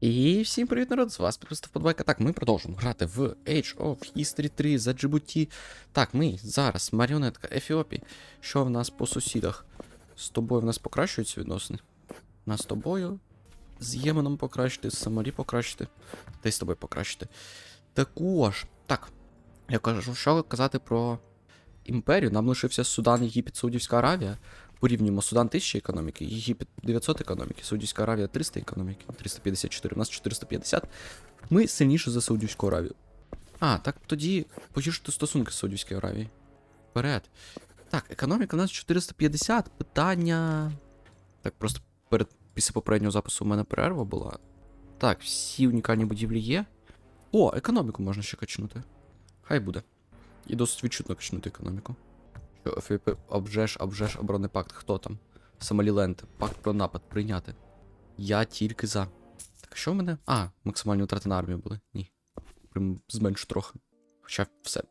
І всім привіт, народ! З вас підписав Подбайка. Так, ми продовжуємо грати в Age of History 3 за Djibouti. Так, ми зараз маріонетка Ефіопії. Що в нас по сусідах? З тобою в нас покращуються відносини? Нас з тобою. З Єменом покращити, з Самарі покращити. Й з тобою покращити. Також. Так. Я кажу, що казати про імперію. Нам лишився Судан, Єгипет, Саудівська Аравія. Порівнюємо Судан 1000 економіки, Єгипет 900 економіки, Саудівська Аравія 300 економіки, 354, у нас 450. Ми сильніші за Саудівську Аравію. А, так тоді погіршити стосунки з Саудівською Аравією. Вперед. Так, економіка у нас 450. Питання. Так, просто перед після попереднього запису у мене перерва була. Так, всі унікальні будівлі є. О, економіку можна ще качнути. Хай буде. І досить відчутно качнути економіку. Що ФІП обжеш, обжеш оборонний пакт. Хто там? Сомаліленд. Пакт про напад прийняти. Я тільки за. Так що в мене? А, максимальні втрати на армію були. Ні. Прям зменшу трохи. Хоча все.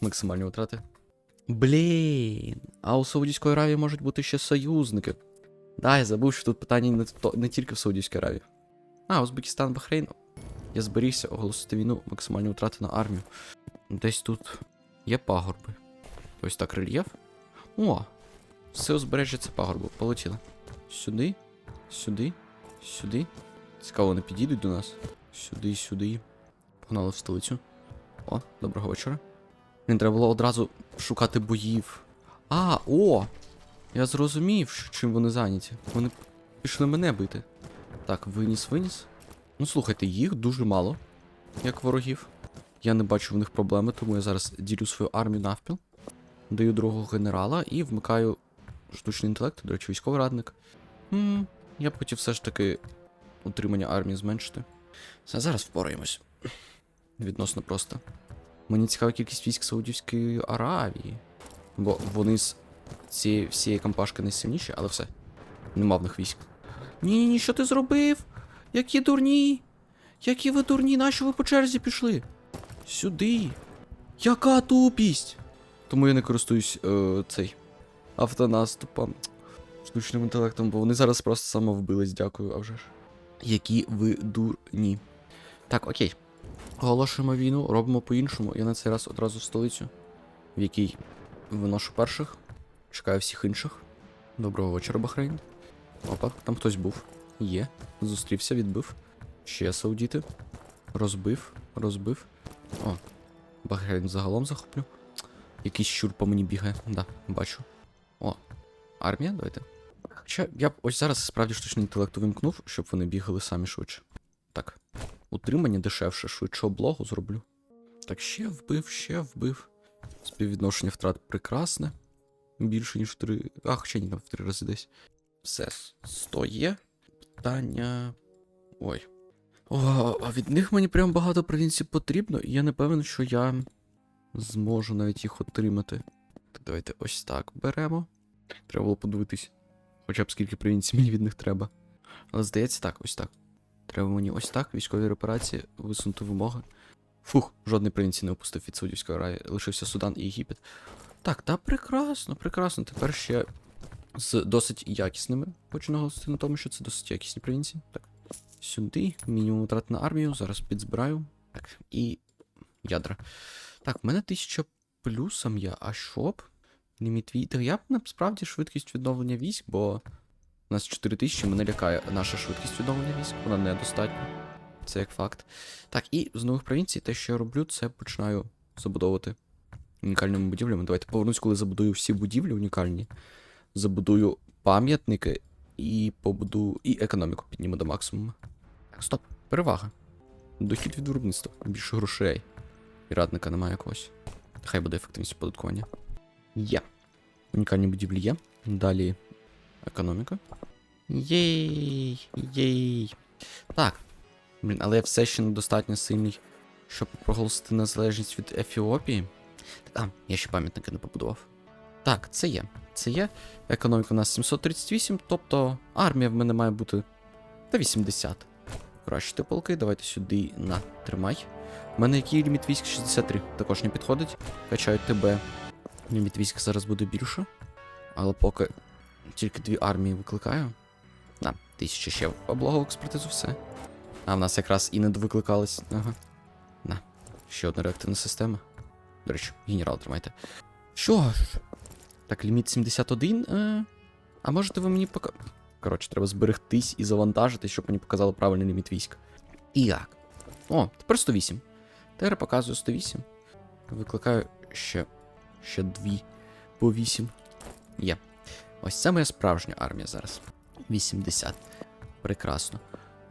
Максимальні втрати. Блін. А у Саудівської Аравії можуть бути ще союзники. Да, я забув, що тут питання не, то, не тільки в Саудівській Аравії. А, Узбекистан, Бахрейн. Я зберігся оголосити війну, максимальні втрати на армію. Десь тут є пагорби. Ось так рельєф. О! Все узбережжя це пагорбу. Полетіли. Сюди, сюди, сюди. Цікаво, вони підійдуть до нас. Сюди, сюди. Погнали в столицю. О, доброго вечора. Мені треба було одразу шукати боїв. А, о! Я зрозумів, чим вони зайняті. Вони пішли мене бити. Так, виніс, виніс. Ну слухайте, їх дуже мало, як ворогів. Я не бачу в них проблеми, тому я зараз ділю свою армію навпіл. Даю другого генерала і вмикаю штучний інтелект, до речі, військовий радник. м я б хотів все ж таки утримання армії зменшити. Це зараз впораємось. Відносно просто. Мені цікава кількість військ Саудівської Аравії. Бо вони з цієї всієї кампашки найсильніші, але все. Нема в них військ. Ні, ні, що ти зробив? Які дурні? Які ви дурні, нащо ви по черзі пішли? Сюди. Яка тупість? Тому я не користуюсь е, цей автонаступом, штучним інтелектом, бо вони зараз просто самовбились, дякую, а вже ж. Які ви дурні. Так, окей. Оголошуємо війну, робимо по-іншому. Я на цей раз одразу в столицю, в якій виношу перших. Чекаю всіх інших. Доброго вечора, Бахрейн. Опа, там хтось був. Є. Зустрівся, відбив. Ще саудіти. Розбив, розбив. О, Бахрейн загалом захоплю. Якийсь щур по мені бігає. Да, бачу. О, армія, давайте. Хоча я б ось зараз справді штучний інтелект вимкнув, щоб вони бігали самі швидше. Так. Утримання дешевше, швидше облогу зроблю. Так, ще вбив, ще вбив. Співвідношення втрат прекрасне. Більше, ніж в три. А, хоча ні, в три рази десь. Все, 100 є. Питання. Ой. О, а від них мені прям багато провінцій потрібно, і я не певен, що я зможу навіть їх отримати. Так, давайте ось так беремо. Треба було подивитись. Хоча б скільки провінцій мені від них треба. Але здається, так, ось так. Треба мені ось так, військові репарації, висунути вимоги. Фух, жодної провінції не опустив від Саудівської Аравії. Лишився Судан і Єгипет. Так, та прекрасно, прекрасно. Тепер ще з досить якісними. Хочу наголосити на тому, що це досить якісні провінції. Так. Сюди, мінімум втрат на армію, зараз підзбираю. Так, і ядра. Так, в мене 1000 плюсом є, а що б? Ліміт. Я б насправді швидкість відновлення військ, бо у нас 4000, мене лякає наша швидкість відновлення військ, вона недостатня. Це як факт. Так, і з нових провінцій те, що я роблю, це починаю забудовувати унікальними будівлями. Давайте повернусь, коли забудую всі будівлі унікальні. Забудую пам'ятники і побудую. І економіку підніму до максимуму. Стоп, перевага. Дохід від виробництва. Більше грошей. І радника немає якогось. Хай буде ефективність оподаткування. Є. Унікальні будівлі є. Далі економіка. Єй! Єй! Так. Блін, але я все ще недостатньо сильний, щоб проголосити незалежність від Ефіопії. А, я ще пам'ятники не побудував. Так, це є. Це є. Економіка у нас 738, тобто армія в мене має бути та 80. Кращити полки, давайте сюди на тримай. У мене який ліміт військ 63, також не підходить. Качаю ТБ. Ліміт військ зараз буде більше. Але поки тільки дві армії викликаю. На, тисяча ще облогу експертизу все. А в нас якраз і не довикликались. Ага. На. Ще одна реактивна система. До речі, генерал тримайте. Що? Так, ліміт 71. Е... А можете ви мені пока. Коротше, треба зберегтись і завантажити, щоб мені показало правильний ліміт військ. І як? О, тепер 108. Тепер показую 108. Викликаю ще. ще дві по 8. Є. Ось це моя справжня армія зараз. 80. Прекрасно.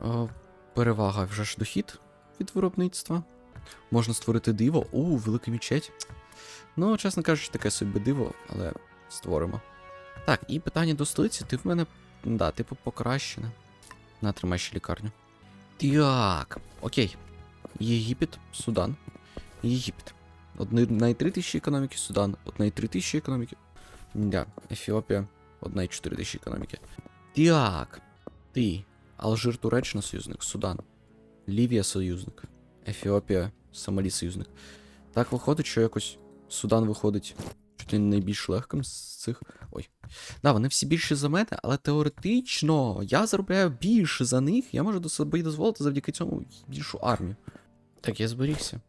О, перевага вже ж дохід від виробництва. Можна створити диво. У, велика мечеть. Ну, чесно кажучи, таке собі диво, але створимо. Так, і питання до столиці. Ти в мене. Да, типу, покращене. На, тримай ще лікарню. Так, окей. Єгипет, Судан. Єгипет. Одна і 3 тисячі економіки, Судан, одна і 3 тисячі економіки. Да, Ефіопія, одна і 4 тисячі економіки. Так. Ти. Алжир, Туреччина союзник, Судан. Лівія союзник. Ефіопія, Сомалі союзник. Так виходить, що якось Судан виходить ли найбільш легким з цих. Ой. Да, вони всі більші за мене, але теоретично я заробляю більше за них. Я можу до собі дозволити завдяки цьому більшу армію. Так, я зберігся.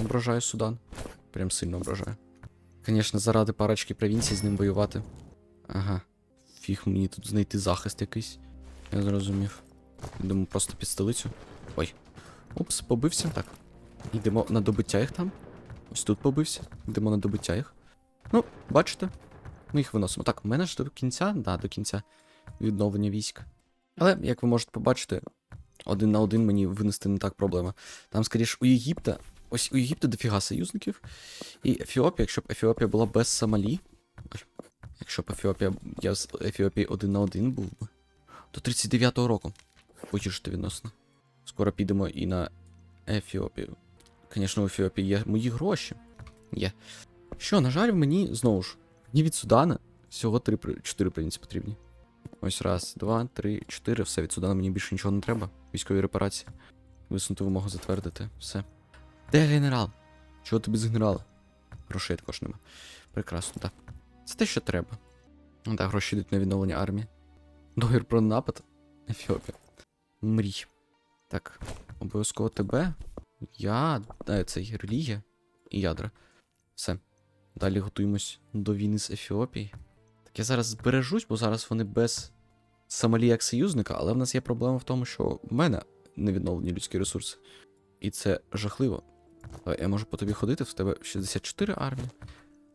Ображаю Судан. Прям сильно ображаю. Звісно, заради парочки провінцій з ним воювати. Ага. Фіг мені тут знайти захист якийсь. Я зрозумів. Йдемо просто під столицю. Ой. Упс, побився. Так. Йдемо на добиття їх там. Ось тут побився. Йдемо на добиття їх. Ну, бачите? Ми їх виносимо. Так, у мене ж до кінця, да, до кінця відновлення військ. Але, як ви можете побачити, один на один мені винести не так проблема. Там, скоріш, у Єгипта. Ось у Єгипта дофіга союзників. І Ефіопія, якщо б Ефіопія була без Сомалі. Якщо б Ефіопія. Я з Ефіопією один на один був би. До 39-го року. Погіршити відносно. Скоро підемо і на Ефіопію. Звісно, у Ефіопії є мої гроші. Є. Що, на жаль, мені знову ж, мені від Судана всього 3, 4 провінції потрібні. Ось раз, два, три, чотири. Все, від Судана мені більше нічого не треба. Військові репарації. Висунуту вимогу затвердити. Все. Де генерал? Чого тобі з генерала? Грошей також нема. Прекрасно, так. Це те, що треба. Ну Так, гроші йдуть на відновлення армії. Договір про напад. Ефіопія. Мрій. Так, обов'язково тебе. Я. Е, Цей релігія і ядра. Все. Далі готуємось до війни з Ефіопією. Так я зараз збережусь, бо зараз вони без Сомалі як союзника, але в нас є проблема в тому, що в мене не відновлені людські ресурси. І це жахливо. Давай, я можу по тобі ходити, в тебе 64 армії.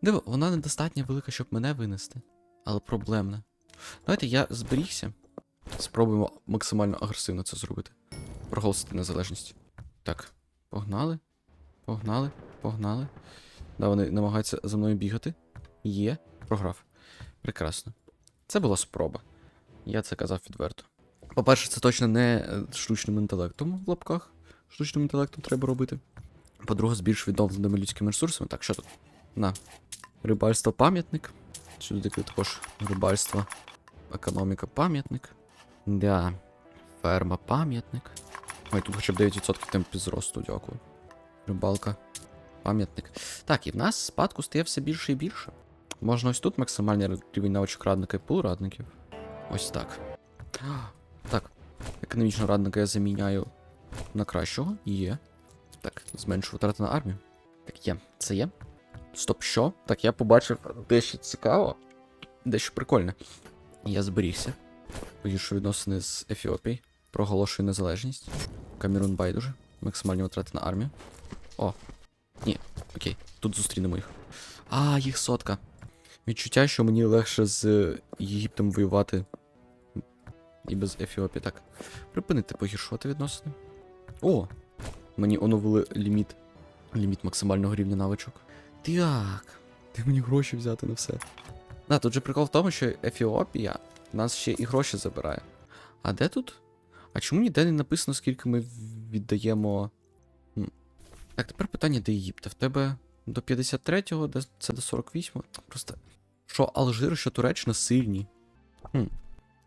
Диво, вона недостатньо велика, щоб мене винести. Але проблемна. Давайте я зберігся. Спробуємо максимально агресивно це зробити. Проголосити незалежність. Так, погнали. Погнали, погнали. Да, вони намагаються за мною бігати. Є, програв. Прекрасно. Це була спроба. Я це казав відверто. По-перше, це точно не е, штучним інтелектом в лапках. Штучним інтелектом треба робити. По-друге, з більш відновленими людськими ресурсами. Так, що тут? На. Рибальство пам'ятник. Сюди також рибальство. Економіка пам'ятник. Да. Ферма пам'ятник. Ой, тут хоча б 9% темп зросту, дякую. Рибалка. Пам'ятник. Так, і в нас спадку стає все більше і більше. Можна ось тут максимальний рівень навичок радника і пул радників. Ось так. Так, економічного радника я заміняю на кращого. Є. Так, зменшу витрати на армію. Так, є. Це є. Стоп, що? Так, я побачив дещо цікаво, дещо прикольне. Я зберігся. Погіршую відносини з Ефіопією. Проголошую незалежність. Камерун байдуже. Максимальні витрати на армію. О. Окей, тут зустрінемо їх. А, їх сотка. Відчуття, що мені легше з Єгиптом воювати. І без Ефіопії. Так. Припинити погіршувати відносини. О! Мені оновили ліміт. Ліміт максимального рівня навичок. Так. Де мені гроші взяти на все? Да, тут же прикол в тому, що Ефіопія нас ще і гроші забирає. А де тут? А чому ніде не написано, скільки ми віддаємо. Так, тепер питання до Єгипта. В тебе до 53-го, де це до 48-го. Просто. Що Алжир, що Туреччина сильні. Хм.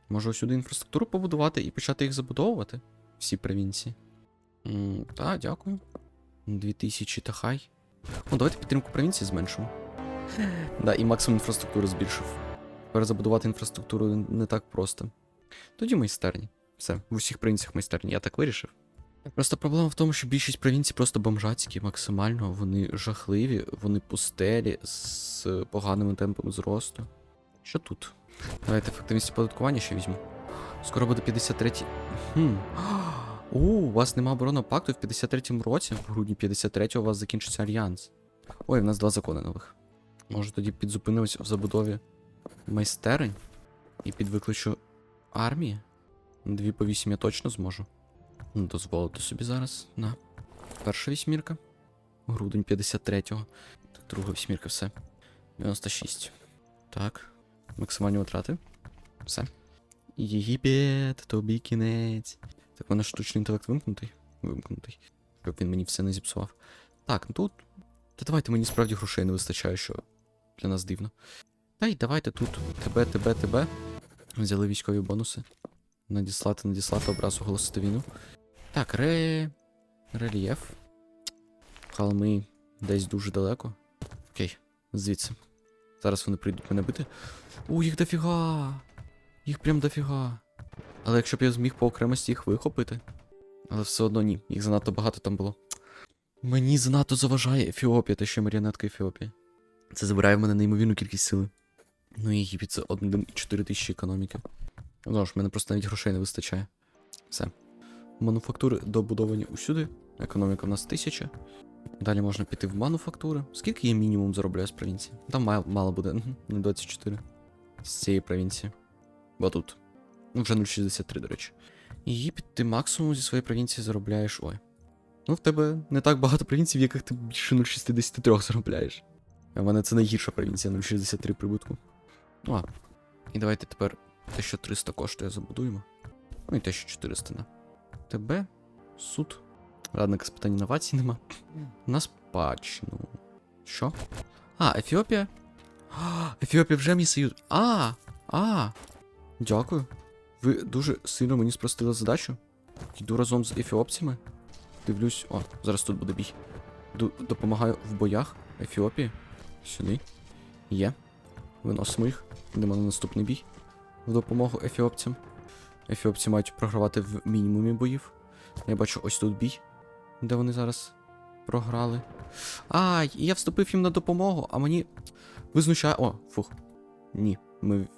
Може сюди інфраструктуру побудувати і почати їх забудовувати? Всі провінції. Так, дякую. 2000 та хай. Ну, давайте підтримку провінції зменшимо. Да, і максимум інфраструктури збільшив. Тепер забудувати інфраструктуру не так просто. Тоді майстерні. Все, в усіх провінціях майстерні, я так вирішив. Просто проблема в тому, що більшість провінцій просто бомжацькі максимально, вони жахливі, вони пустелі з поганими темпами зросту. Що тут? Давайте ефективність оподаткування ще візьму. Скоро буде 53. Хм. У, у вас нема оборонного пакту в 53-му році. В грудні 53-го у вас закінчиться альянс. Ой, в нас два закони нових. Може тоді підзупинимось в забудові майстерень і підвиключу армії? Дві по вісім я точно зможу. Ну, дозволити собі зараз. На. Перша вісьмірка. Грудень 53-го. Так, друга вісьмірка, все. 96. Так. Максимальні витрати. Все. Єгипет, тобі кінець. Так, в мене штучний інтелект вимкнутий. Вимкнутий. Щоб він мені все не зіпсував. Так, ну тут. Та давайте мені справді грошей не вистачає, що для нас дивно. Та й давайте тут тебе, тебе, тебе. Взяли військові бонуси. Надіслати, надіслати образ оголосити війну. Так, ре... рельєф. Холми десь дуже далеко. Окей, звідси. Зараз вони прийдуть мене бити. У, їх дофіга! Їх прям дофіга. Але якщо б я зміг по окремості їх вихопити. Але все одно ні, їх занадто багато там було. Мені занадто заважає Ефіопія, та ще маріонетка Ефіопії. Це забирає в мене неймовірну кількість сили. Ну і Єгипет це 1,4 тисячі економіки. Знову ж, мене просто навіть грошей не вистачає. Все. Мануфактури добудовані усюди. Економіка в нас 1000. Далі можна піти в мануфактури. Скільки я мінімум заробляю з провінції? Там мало, мало буде, не 24. З цієї провінції. Бо тут. Ну, вже 0,63, до речі. Єгипет, ти максимум зі своєї провінції заробляєш. Ой. Ну, в тебе не так багато провінцій, в яких ти більше 0,63 заробляєш. А в мене це найгірша провінція 0,63 прибутку. Ну, а. І давайте тепер те, що 300 коштує, забудуємо. Ну і те, що 400 на. Тебе, суд. Радника з питань інновацій нема. На спадщину. Що? А, Ефіопія? А, Ефіопія вже мій союз. А! А! Дякую. Ви дуже сильно мені спростили задачу. Йду разом з ефіопцями. Дивлюсь. О, зараз тут буде бій. Ду- допомагаю в боях Ефіопії. Сюди. Є. Виносимо їх. Йдемо на наступний бій. В допомогу ефіопцям. Ефіопці мають програвати в мінімумі боїв. Я бачу ось тут бій, де вони зараз програли. Ай, я вступив їм на допомогу, а мені. Ви знущає. О, фух. Ні. Ми.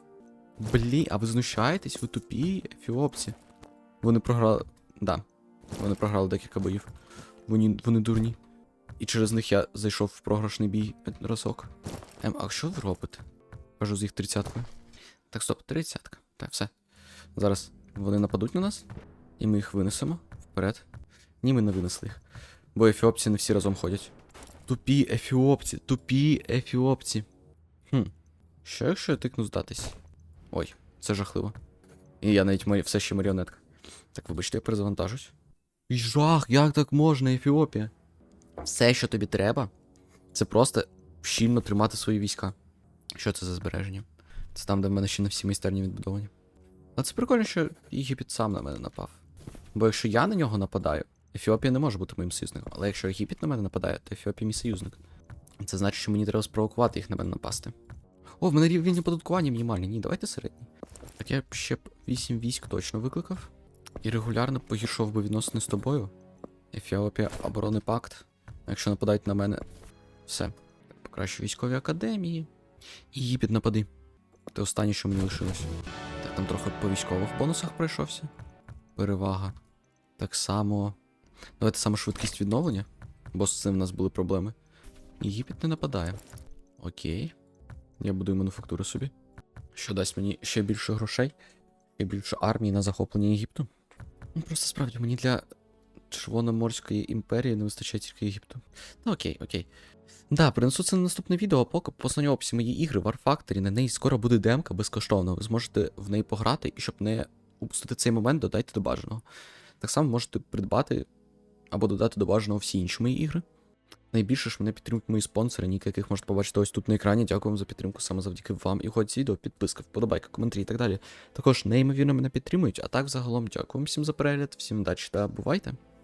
Блі, а ви знущаєтесь? Ви тупі, ефіопці. Вони програли. Да. Вони програли декілька боїв. Вони, вони дурні. І через них я зайшов в програшний бій разок. Ем, а що ви робите? Кажу з їх тридцяткою. Так, стоп, тридцятка. Так, все. Зараз вони нападуть на нас, і ми їх винесемо вперед. Ні, ми не винесли їх. Бо ефіопці не всі разом ходять. Тупі ефіопці, тупі ефіопці. Хм. Що якщо я тикну здатись? Ой, це жахливо. І я навіть марі... все ще маріонетка. Так, вибачте, я перезавантажусь. Жах, як так можна, Ефіопія? Все, що тобі треба, це просто щільно тримати свої війська. Що це за збереження? Це там, де в мене ще не всі майстерні відбудовані. Але це прикольно, що Єгипет сам на мене напав. Бо якщо я на нього нападаю, Ефіопія не може бути моїм союзником. Але якщо Єгипет на мене нападає, то Ефіопія мій союзник. Це значить, що мені треба спровокувати їх на мене напасти. О, в мене рівень оподаткування мінімальний. Ні, давайте середній. Так я б ще б 8 військ точно викликав. І регулярно погіршував би відносини з тобою. Ефіопія, оборонний пакт. Якщо нападають на мене, все. Покращу військові академії. І Єгипет напади. Це останнє, що мені лишилось. Там трохи по військових бонусах пройшовся. Перевага. Так само. Давайте саме швидкість відновлення, бо з цим в нас були проблеми. Єгипет не нападає. Окей. Я будую мануфактуру собі. Що дасть мені ще більше грошей і більше армії на захоплення Єгипту. Ну просто справді мені для Червономорської імперії не вистачає тільки Єгипту. Ну окей, окей. Да, принесу це на наступне відео, поки по останній описі моєї ігри War Factory, на неї скоро буде демка безкоштовно. Ви зможете в неї пограти, і щоб не упустити цей момент, додайте до бажаного. Так само можете придбати або додати до бажаного всі інші мої ігри. Найбільше ж мене підтримують мої спонсори, ніки яких можете побачити ось тут на екрані. Дякую вам за підтримку саме завдяки вам. І хоч відео, підписка, вподобайка, коментарі і так далі. Також неймовірно мене підтримують. А так, загалом, дякую всім за перегляд, всім удачі та бувайте!